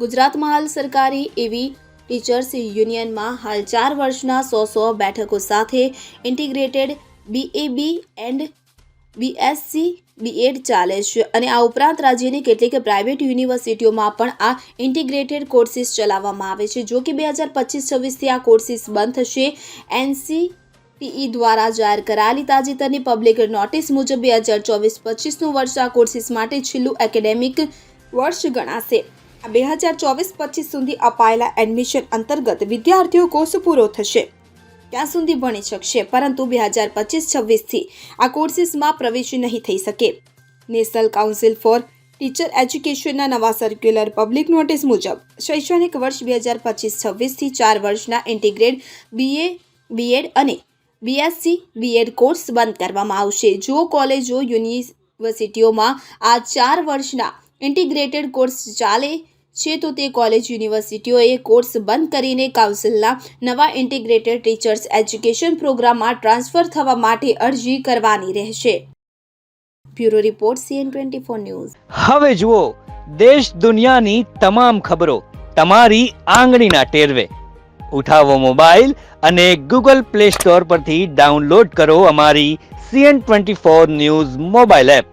ગુજરાતમાં હાલ સરકારી એવી ટીચર્સ યુનિયનમાં હાલ ચાર વર્ષના સો સો બેઠકો સાથે ઇન્ટિગ્રેટેડ બીએબી એન્ડ બીએસસી બીએડ ચાલે છે. અને આ ઉપરાંત રાજ્યની કેટલીક પ્રાઇવેટ યુનિવર્સિટીઓમાં પણ આ ઇન્ટિગ્રેટેડ કોર્સિસ ચલાવવામાં આવે છે. જો કે બે હજાર પચીસ છવ્વીસથી આ કોર્સિસ બંધ થશે. એનસી ટીઈ દ્વારા જાહેર કરાયેલી તાજેતરની પબ્લિક નોટિસ મુજબ બે હજાર ચોવીસ પચીસનું વર્ષ આ કોર્સિસ માટે છેલ્લું એકેડેમિક વર્ષ ગણાશે. બે હજાર ચોવીસ પચીસ સુધી અપાયેલા એડમિશન અંતર્ગત વિદ્યાર્થીઓ કોર્સ પૂરો થશે. ત્યાં સુધી ભણી શકશે, પરંતુ બે હજાર પચીસ છવ્વીસથી આ કોર્સીસમાં પ્રવેશ નહીં થઈ શકે. નેશનલ કાઉન્સિલ ફોર ટીચર એજ્યુકેશનના નવા સર્ક્યુલર પબ્લિક નોટિસ મુજબ, શૈક્ષણિક વર્ષ બે હજાર પચીસ છવ્વીસથી ચાર વર્ષના ઇન્ટિગ્રેટ બીએ બીએડ અને બીએસસી બીએડ કોર્સ બંધ કરવામાં આવશે. જો કોલેજો યુનિવર્સિટીઓમાં આ ચાર વર્ષના ઇન્ટિગ્રેટેડ કોર્સ ચાલે છે તો તે કોલેજ યુનિવર્સિટીઓએ કોર્સ બંધ કરીને કાઉન્સિલના નવા ઇન્ટિગ્રેટેડ ટીચર્સ એજ્યુકેશન પ્રોગ્રામમાં ટ્રાન્સફર થવા માટે અરજી કરવાની રહેશે. Bureau report CN twenty four news. હવે જુઓ, દેશ દુનિયાની તમામ ખબરો તમારી આંગળીના ટેરવે. ઉઠાવો મોબાઈલ અને ગૂગલ પ્લે સ્ટોર પરથી ડાઉનલોડ કરો અમારી CN twenty four news mobile app.